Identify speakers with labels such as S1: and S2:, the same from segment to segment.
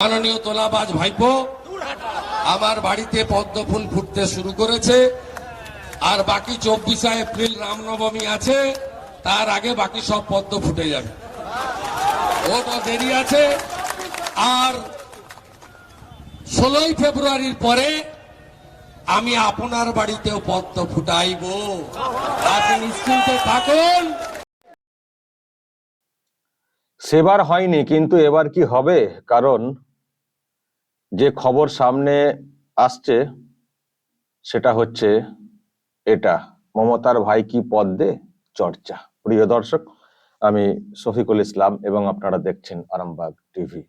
S1: মাননীয় তোলাবাজ ভাইপো, আমার বাড়িতে পদ্ম ফুল ফুটতে শুরু করেছে, আর বাকি চব্বিশে এপ্রিল রামনবমী আছে, তার আগে বাকি সব পদ্ম ফুটে যাবে। ওটা দেরি আছে, আর ষোলোই ফেব্রুয়ারির পরে আমি আপনার বাড়িতেও পদ্ম ফুটাইব। আপনি নিশ্চিন্তে থাকুন।
S2: সেবার হয়নি, কিন্তু এবার কি হবে? কারণ যে খবর সামনে আসছে, সেটা হচ্ছে এটা। মমতার ভাই কি পদ্মে? চর্চা। প্রিয় দর্শক, আমি শফিকুল ইসলাম এবং আপনারা দেখছেন আরামবাগ টিভি।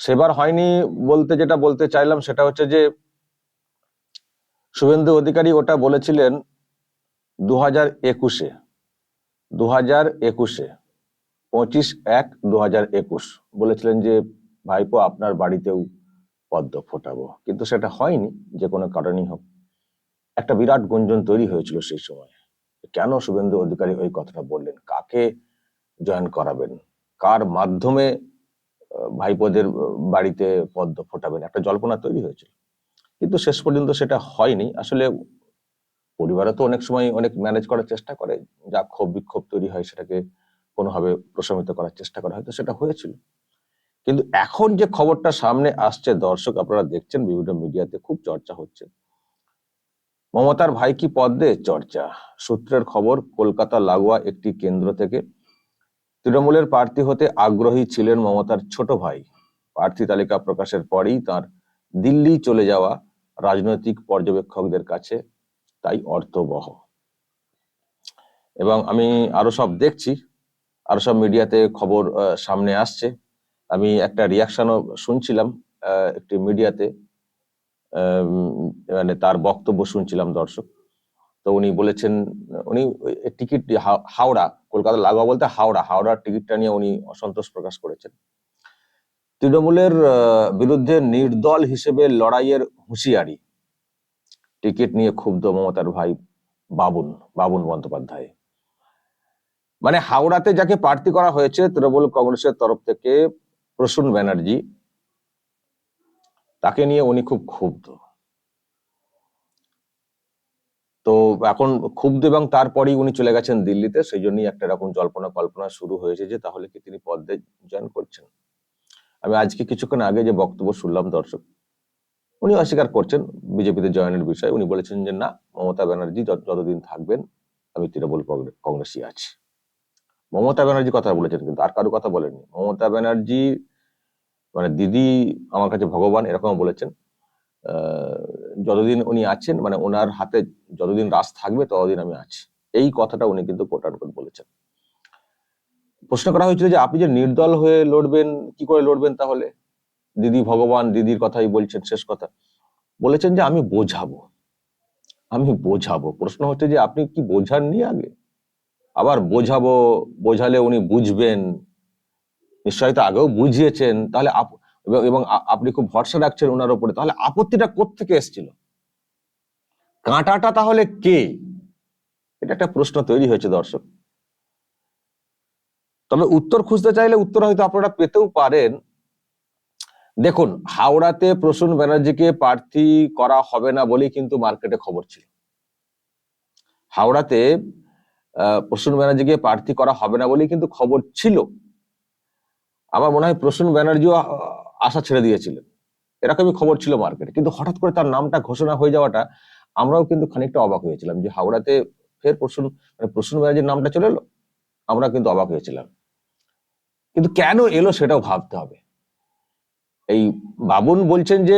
S2: সেবার হয়নি বলতে যেটা বলতে চাইলাম, সেটা হচ্ছে যে শুভেন্দু অধিকারী ওটা বলেছিলেন দু হাজার একুশে। দু হাজার একুশে। পঁচিশ এক দু হাজার একুশ। বলেছিলেন যে ভাইপো আপনার বাড়িতেও পদ্ম ফোটাবো। কিন্তু সেটা হয়নি, যে কোনো কারণেই হোক। একটা বিরাট গুঞ্জন তৈরি হয়েছিল সেই সময়। কেন শুভেন্দু অধিকারী ওই কথাটা বললেন? কাকে জয়েন করাবেন? কার মাধ্যমে ভাইপোদের বাড়িতে পদ্ম ফোটাবেন? একটা জল্পনা তৈরি হয়েছিল। কিন্তু শেষ পর্যন্ত সেটা হয়নি। আসলে পরিবারে তো অনেক সময় অনেক ম্যানেজ করার চেষ্টা করে। যা ক্ষোভ বিক্ষোভ তৈরি হয় সেটাকে কোনোভাবে প্রশমিত করার চেষ্টা করা হয়তো সেটা হয়েছিল। কিন্তু এখন যে খবরটা সামনে আসছে, দর্শক আপনারা দেখছেন বিভিন্ন মিডিয়াতে খুব চর্চা হচ্ছে। মমতার ভাই কি পদ্মে চর্চা। সূত্রের খবর, কলকাতা লাগোয়া একটি কেন্দ্র থেকে তৃণমূলের প্রার্থী হতে আগ্রহী ছিলেন মমতার ছোট ভাই। প্রার্থী তালিকা প্রকাশের পরেই তার দিল্লি চলে যাওয়া রাজনৈতিক পর্যবেক্ষকদের কাছে তাই অর্থবহ। এবং আমি আরও সব দেখছি, আরও সব মিডিয়াতে খবর সামনে আসছে। আমি একটা রিয়াকশনও শুনছিলাম একটি মিডিয়াতে মানে তার বক্তব্য শুনছিলাম দর্শক। তো উনি বলেছেন, উনি টিকিট হাওড়া কলকাতা লাগোয়া বলতে হাওড়া, হাওড়ার টিকিটটা নিয়ে উনি অসন্তোষ প্রকাশ করেছেন। তৃণমূলের বিরুদ্ধে নির্দল হিসেবে লড়াইয়ের হুঁশিয়ারি। টিকিট নিয়ে ক্ষুব্ধ মমতার ভাই বাবুন বাবুন বন্দ্যোপাধ্যায়। মানে হাওড়াতে যাকে প্রার্থী করা হয়েছে, তৃণমূল কংগ্রেসের তরফ থেকে প্রসূন ব্যানার্জি, তাকে নিয়ে উনি খুব ক্ষুব্ধ। তো এখন ক্ষুব্ধ এবং তারপরেই উনি চলে গেছেন দিল্লিতে, সেই জন্যই একটা এরকম জল্পনা কল্পনা শুরু হয়েছে যে তাহলে কি তিনি পদ্মে জয়েন করছেন। আমি আজকে কিছুক্ষণ আগে যে বক্তব্য শুনলাম দর্শক, উনি অস্বীকার করছেন বিজেপিতে জয়েনের বিষয়ে। উনি বলেছেন যে, না, মমতা ব্যানার্জি যত- যতদিন থাকবেন, আমি তৃণমূল কংগ্রেসই আছি। মমতা ব্যানার্জি কথা বলেছেন কিন্তু আর কারও কথা বলেননি। মমতা ব্যানার্জি মানে দিদি আমার কাছে ভগবান এরকম বলেছেন যতদিন উনি আছেন মানে ওনার হাতে যতদিন রাস থাকবে ততদিন আমি আছি। এই কথাটা উনি কিন্তু কোটার কোট বলেছেন। প্রশ্ন করা হয়েছিল যে আপনি যে নির্দল হয়ে লড়বেন, কি করে লড়বেন তাহলে? দিদি ভগবান, দিদির কথাই বলছেন, শেষ কথা। বলেছেন যে আমি বোঝাবো। আমি বোঝাবো। প্রশ্ন হচ্ছে যে আপনি কি বোঝাননি আগে? আবার বোঝাবো, বোঝালে উনি বুঝবেন। নিশ্চয়ই তো আগেও বুঝিয়েছেন। তাহলে এবং- আপনি খুব ভরসা রাখছেন ওনার উপরে। তাহলে আপত্তিটা কোত্থেকে এসেছিল? কাঁটাটা তাহলে কে? এটা একটা প্রশ্ন তৈরি হয়েছে দর্শক। তবে উত্তর খুঁজতে চাইলে উত্তর হয়তো আপনারা পেতেও পারেন। দেখুন, হাওড়াতে প্রসূন ব্যানার্জিকে প্রার্থী করা হবে না বলেই কিন্তু মার্কেটে খবর ছিল। হাওড়াতে প্রসূন ব্যানার্জিকে প্রার্থী করা হবে না বলেই কিন্তু খবর ছিল। আমার মনে হয় প্রসূন ব্যানার্জিও আশা ছেড়ে দিয়েছিলেন। এরকমই খবর ছিল মার্কেটে। কিন্তু হঠাৎ করে তার নামটা ঘোষণা হয়ে যাওয়াটা আমরাও কিন্তু খানিকটা অবাক হয়েছিলাম যে হাওড়াতে ফের প্রসূন মানে প্রসূন ব্যানার্জির নামটা চলে এলো? আমরা কিন্তু অবাক হয়েছিলাম। কিন্তু কেন এলো সেটাও ভাবতে হবে। এই বাবুন বলছেন যে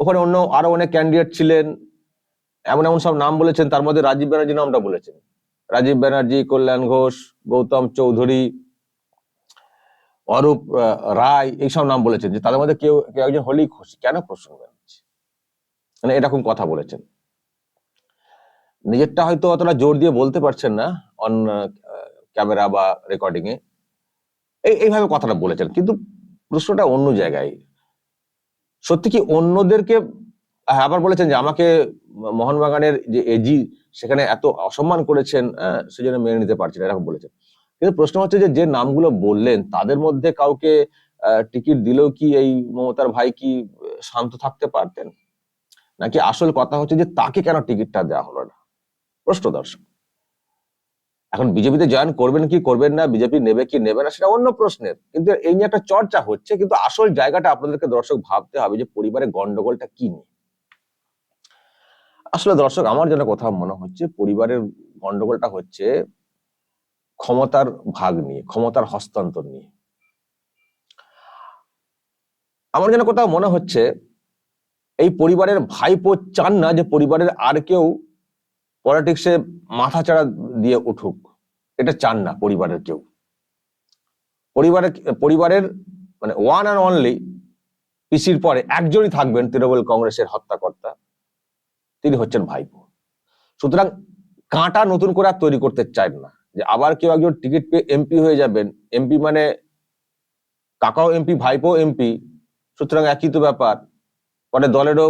S2: ওখানে অন্য আরও অনেক ক্যান্ডিডেট ছিলেন, এমন এমন সব নাম বলেছেন, তার মধ্যে রাজীব ব্যানার্জি নামটা বলেছেন। রাজীব ব্যানার্জি কল্যাণ ঘোষ গৌতম চৌধুরী অরূপ রায় এইসব নাম বলেছেন যে তাদের মধ্যে কেউ কেউ একজন হলেই খুশি। কেন প্রশ্ন ব্যানার্জি মানে এরকম কথা বলেছেন? নিজেরটা হয়তো অতটা জোর দিয়ে বলতে পারছেন না অন ক্যামেরা বা রেকর্ডিং এ। এই- এইভাবে কথাটা বলেছেন কিন্তু প্রশ্নটা অন্য জায়গায়। সত্যি কি অন্যদেরকে হ্যাঁ, আবার বলেছেন যে আমাকে মোহনবাগানের যে এজি সেখানে এত অসম্মান করেছেন সেজন্য মেনে নিতে পারছেন এরকম বলেছেন। কিন্তু প্রশ্ন হচ্ছে যে যে নামগুলো বললেন, তাদের মধ্যে কাউকে টিকিট দিলেও কি এই মমতার ভাই কি শান্ত থাকতে পারতেন? নাকি আসল কথা হচ্ছে যে, তাকে কেন টিকিটটা দেওয়া হলো না? প্রশ্ন দর্শক। এখন বিজেপিতে জয়েন করবেন কি করবেন না, বিজেপি নেবে কি নেবে না, সেটা অন্য প্রশ্নের। কিন্তু এই নিয়ে একটা চর্চা হচ্ছে, কিন্তু আসল জায়গাটা আপনাদেরকে দর্শক ভাবতে হবে যে, পরিবারের গন্ডগোলটা কি নিয়ে। আসলে দর্শক, আমার যেন কোথাও মনে হচ্ছে পরিবারের গন্ডগোলটা হচ্ছে ক্ষমতার ভাগ নিয়ে, ক্ষমতার হস্তান্তর নিয়ে। আমার যেন কোথাও মনে হচ্ছে এই পরিবারের ভাইপো চান না যে পরিবারের আর কেউ পলিটিক্সে মাথা চাড়া দিয়ে উঠুক। এটা চান না পরিবারের কেউ। পরিবারের পরিবারের মানে ওয়ান অ্যান্ড অনলি পিসির পরে একজনই থাকবেন তৃণমূল কংগ্রেসের হত্যাকর্তা। তিনি হচ্ছেন ভাইপো। সুতরাং কাঁটা নতুন করে আর তৈরি করতে চান না। যে আবার কেউ একজন টিকিট পেয়ে এমপি হয়ে যাবেন, এমপি মানে কাকাও এমপি ভাইপো এমপি, সুতরাং একই তো ব্যাপার। পরে দলেরও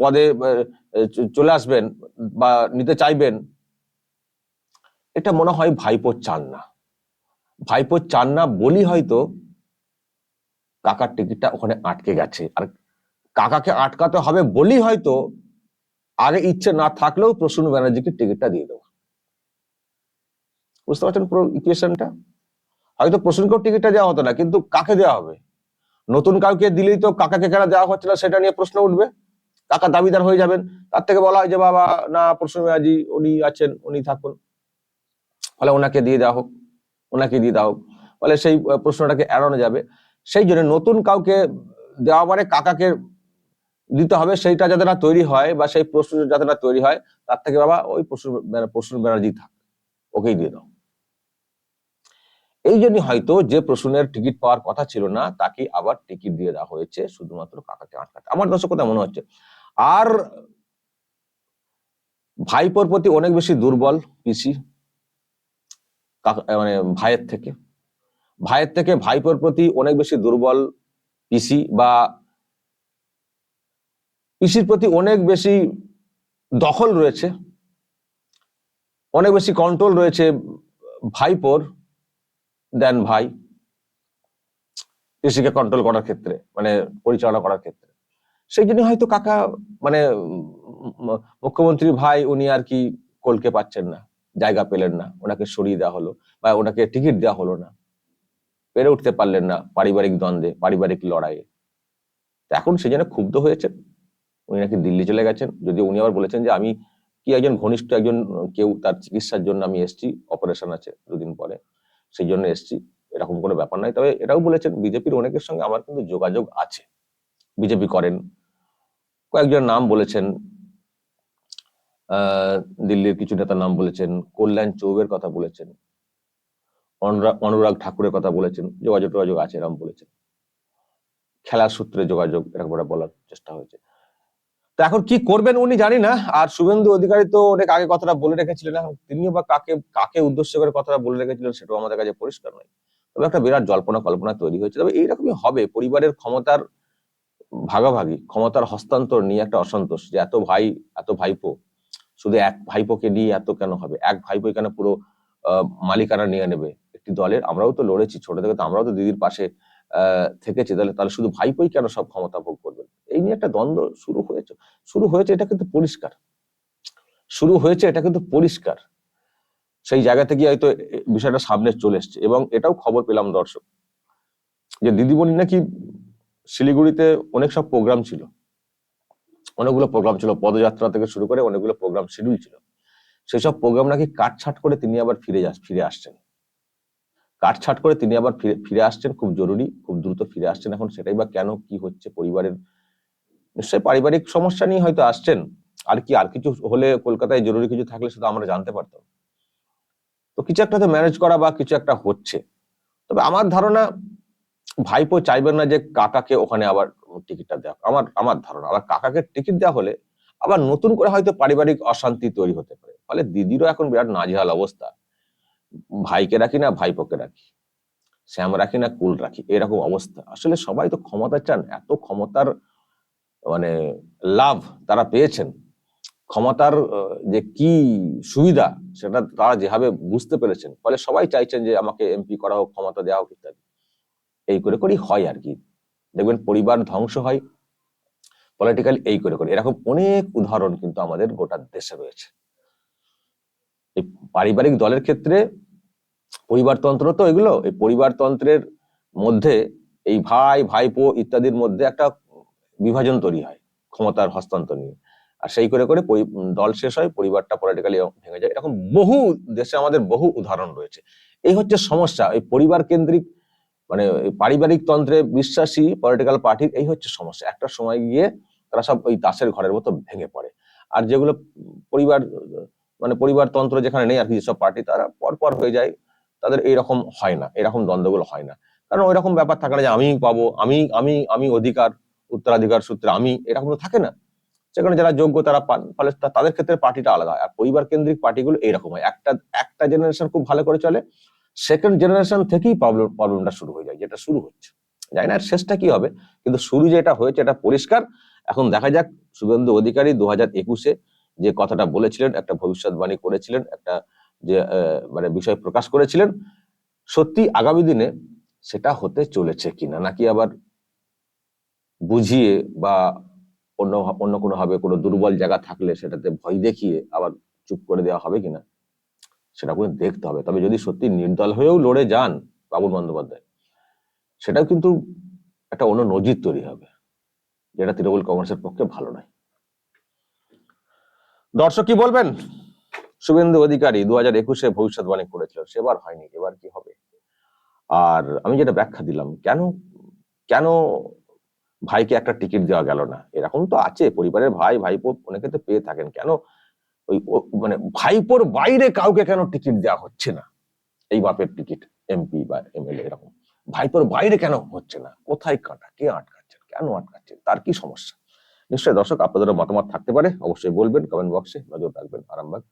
S2: পদে চলে আসবেন বা নিতে চাইবেন। এটা মনে হয় ভাইপো চান না। ভাইপো চান না বলি হয়তো কাকার টিকিটটা ওখানে আটকে গেছে। আর কাকাকে আটকাতে হবে বলি হয়তো আগে ইচ্ছে না থাকলেও প্রসূন ব্যানার্জিকে টিকিটটা দিয়ে দেবো। বুঝতে পারছেন পুরো ইকুয়েশনটা হয়তো প্রসূনকেও টিকিটটা দেওয়া হতো না, কিন্তু কাকে দেওয়া হবে? নতুন কাউকে দিলেই তো কাকাকে কেন দেওয়া হচ্ছে না সেটা নিয়ে প্রশ্ন উঠবে। কাকা দাবিদার হয়ে যাবেন। তার থেকে বলা হয় যে, বাবা, না, প্রসূন ব্যানার্জি, উনি আছেন, উনি থাকুন। ফলে ওনাকে দিয়ে দেওয়া হোক, ওনাকে দিয়ে দেওয়া হোক। ফলে সেই প্রশ্নটাকে এড়ানো যাবে। সেই জন্য নতুন কাউকে দেওয়া মানে কাকাকে দিতে হবে, সেইটা যাতে না তৈরি হয় বা সেই প্রশ্ন যাতে না তৈরি হয়, তার থেকে বাবা ওই প্রশ্ন প্রশ্ন ব্যানার্জি থাক, ওকেই দিয়ে দাও। এই জন্য হয়তো যে প্রশ্নের টিকিট পাওয়ার কথা ছিল না, তাকে আবার টিকিট দিয়ে দেওয়া হয়েছে, শুধুমাত্র কাকাকে আটকাতে। আমার দর্শক কথা মনে হচ্ছে, আর ভাইপোর প্রতি অনেক বেশি দুর্বল পিসি মানে ভাইয়ের থেকে। ভাইয়ের থেকে ভাইপোর প্রতি অনেক বেশি দুর্বল পিসি বা পিসির প্রতি অনেক বেশি দখল রয়েছে, অনেক বেশি কন্ট্রোল রয়েছে ভাইপোর দেন ভাই, কৃষিকে কন্ট্রোল করার ক্ষেত্রে মানে পরিচালনা করার ক্ষেত্রে। সেই জন্য হয়তো কাকা মানে মুখ্যমন্ত্রী ভাই উনি আর কি কলকে পাচ্ছেন না, জায়গা পেলেন না, ওনাকে সরিয়ে দেওয়া হলো বা ওনাকে টিকিট দেওয়া হলো না, পেরে উঠতে পারলেন না পারিবারিক দ্বন্দ্বে, পারিবারিক লড়াইয়ে। এখন সে যেন ক্ষুব্ধ হয়েছেন উনি নাকি দিল্লি চলে গেছেন। যদি উনি আবার বলেছেন যে আমি কি একজন ঘনিষ্ঠ একজন, কেউ তার চিকিৎসার জন্য আমি এসছি অপারেশন আছে দুদিন পরে, সেই জন্য এসছি, এরকম কোনো ব্যাপার নাই। তবে এটাও বলেছেন বিজেপির অনেকের সঙ্গে আমার কিন্তু যোগাযোগ আছে। বিজেপি করেন। কয়েকজন নাম বলেছেন দিল্লির কিছু নেতার নাম বলেছেন, কল্যাণ চৌবের কথা বলেছেন অনুরাগ ঠাকুরের কথা বলেছেন যোগাযোগ যোগাযোগ আছে এরকম বলেছেন। খেলার সূত্রে যোগাযোগ এরকম বলার চেষ্টা হয়েছে। তো এখন কি করবেন উনি জানি না। আর শুভেন্দু অধিকারী তো অনেক আগে কথাটা বলে রেখেছিলেন তিনিও বা কাকে কাকে উদ্দেশ্য করে কথাটা বলে রেখেছিলেন সেটাও আমাদের কাছে পরিষ্কার নয়। তবে একটা বিরাট জল্পনা কল্পনা তৈরি হয়েছে। তবে এইরকমই হবে, পরিবারের ক্ষমতার ভাগাভাগি, ক্ষমতার হস্তান্তর নিয়ে একটা অসন্তোষ যে এত ভাই, এত ভাইপো, শুধু এক ভাইপোকে নিয়ে এত কেন হবে? এক ভাইপোই কেন পুরো মালিকানা নিয়ে নেবে? একটি দলের, আমরাও তো লড়েছি, ছোট থেকে তো আমরাও তো দিদির পাশে থেকেছি, তাহলে তাহলে শুধু ভাইপোই কেন সব ক্ষমতা ভোগ করবেন? এই নিয়ে একটা দ্বন্দ্ব শুরু হয়েছে। শুরু হয়েছে, এটা কিন্তু পরিষ্কার। শুরু হয়েছে, এটা কিন্তু পরিষ্কার। সেই জায়গা থেকে হয়তো বিষয়টা সামনে চলে এসছে এবং এটাও খবর পেলাম দর্শক। যে দিদিমণি নাকি শিলিগুড়িতে অনেক সব প্রোগ্রাম ছিল। অনেকগুলো প্রোগ্রাম ছিল, পদযাত্রা থেকে শুরু করে অনেকগুলো প্রোগ্রাম শিডিউল ছিল। সেসব প্রোগ্রাম নাকি কাটছাট করে তিনি আবার ফিরে যাস, ফিরে আসছেন। কাটছাট করে তিনি আবার ফিরে ফিরে আসছেন, খুব জরুরি, খুব দ্রুত ফিরে আসছেন এখন সেটাই বা কেন, কি হচ্ছে পরিবারের নিশ্চয়ই পারিবারিক সমস্যা নিয়ে হয়তো আসছেন। আর কি, আর কিছু হলে কলকাতায় জরুরি কিছু থাকলে সেটা আমরা জানতে পারতাম। তো কিছু একটা তো ম্যানেজ করা বা কিছু একটা হচ্ছে। তবে আমার ধারণা, ভাইপো চাইবেন না যে কাকাকে ওখানে আবার টিকিটটা দেওয়া। আমার আমার ধারণা। আবার কাকাকে টিকিট দেওয়া হলে আবার নতুন করে হয়তো পারিবারিক অশান্তি তৈরি হতে পারে। ফলে দিদিরও এখন বিরাট নাজেহাল অবস্থা। ভাইকে রাখি না, ভাইপোকে রাখি। শ্যাম রাখি না, কুল রাখি। এরকম অবস্থা। আসলে সবাই তো ক্ষমতা চান। এত ক্ষমতার মানে লাভ তারা পেয়েছেন। ক্ষমতার যে কি সুবিধা সেটা তারা যেভাবে বুঝতে পেরেছেন, ফলে সবাই চাইছেন যে আমাকে এমপি করা হোক, ক্ষমতা দেওয়া হোক ইত্যাদি। এই করে করেই হয় আর কি। দেখবেন পরিবার ধ্বংস হয় পলিটিক্যাল এই করে করে। এরকম অনেক উদাহরণ কিন্তু আমাদের গোটা দেশে রয়েছে। এই পারিবারিক দলের ক্ষেত্রে পরিবারতন্ত্র তো এগুলো, এই পরিবারতন্ত্রের মধ্যে এই ভাই, ভাইপো ইত্যাদির মধ্যে একটা বিভাজন তৈরি হয়, ক্ষমতার হস্তান্তর নিয়ে। আর সেই করে করে দল শেষ হয়, পরিবারটা পলিটিক্যালি ভেঙে যায়। এরকম বহু দেশে আমাদের বহু উদাহরণ রয়েছে। এই হচ্ছে সমস্যা, এই পরিবার কেন্দ্রিক মানে পারিবারিক তন্ত্রে বিশ্বাসী পলিটিক্যাল পার্টির এই হচ্ছে সমস্যা। একটা সময় গিয়ে তারা সব ওই তাসের ঘরের মতো ভেঙে পড়ে। আর যেগুলো পরিবার মানে পরিবারতন্ত্র যেখানে নেই আর কি যেসব পার্টি তারা পরপর হয়ে যায়। তাদের এইরকম হয় না এরকম দ্বন্দ্বগুলো হয় না। কারণ ওই রকম ব্যাপার থাকে না যে আমি পাবো, আমি আমি আমি অধিকার উত্তরাধিকার সূত্রে, আমি এরকম তো থাকে না। সেখানে যারা যোগ্য তারা পান, ফলে তাদের ক্ষেত্রে পার্টিটা আলাদা আর পরিবার কেন্দ্রিক পার্টিগুলো এইরকম হয়। একটা একটা জেনারেশন খুব ভালো করে চলে সেকেন্ড জেনারেশন থেকেই প্রবলেম প্রবলেমটা শুরু হয়ে যায়, যেটা শুরু হচ্ছে। জানি না শেষটা কি হবে, কিন্তু শুরু যেটা হয়েছে এটা পরিষ্কার। এখন দেখা যাক, শুভেন্দু অধিকারী দু হাজার একুশে যে কথাটা বলেছিলেন, একটা ভবিষ্যৎবাণী করেছিলেন, একটা যে মানে বিষয় প্রকাশ করেছিলেন, সত্যি আগামী দিনে সেটা হতে চলেছে কিনা, নাকি আবার বুঝিয়ে বা অন্য অন্য কোনো ভাবে কোনো দুর্বল জায়গা থাকলে সেটাতে ভয় দেখিয়ে আবার চুপ করে দেওয়া হবে কিনা, সেটা করে দেখতে হবে। তবে যদি সত্যি নির্দল হয়েও লড়ে যান বাবুল বন্দ্যোপাধ্যায়, সেটাও কিন্তু একটা অন্য নজির তৈরি হবে, যেটা তৃণমূল কংগ্রেসের পক্ষে ভালো নয়। দর্শক কি বলবেন? শুভেন্দু অধিকারী দু হাজার একুশে ভবিষ্যৎবাণী করেছিল সেবার হয়নি, এবার কি হবে? আর আমি যেটা ব্যাখ্যা দিলাম, কেন কেন ভাইকে একটা টিকিট দেওয়া গেল না। এরকম তো আছে, পরিবারের ভাই, ভাইপো অনেকে তো পেয়ে থাকেন। কেন? ওই মানে ভাইপোর বাইরে কাউকে কেন টিকিট দেওয়া হচ্ছে না? এই বাপের টিকিট, এমপি বা এমএলএ এরকম। ভাইপোর বাইরে কেন হচ্ছে না? কোথায় কাটা? কে আটকাচ্ছেন কেন আটকাচ্ছেন তার কি সমস্যা? নিশ্চয়ই দর্শক, আপনাদেরও মতামত থাকতে পারে। অবশ্যই বলবেন কমেন্ট বক্সে নজর রাখবেন আরামবাগ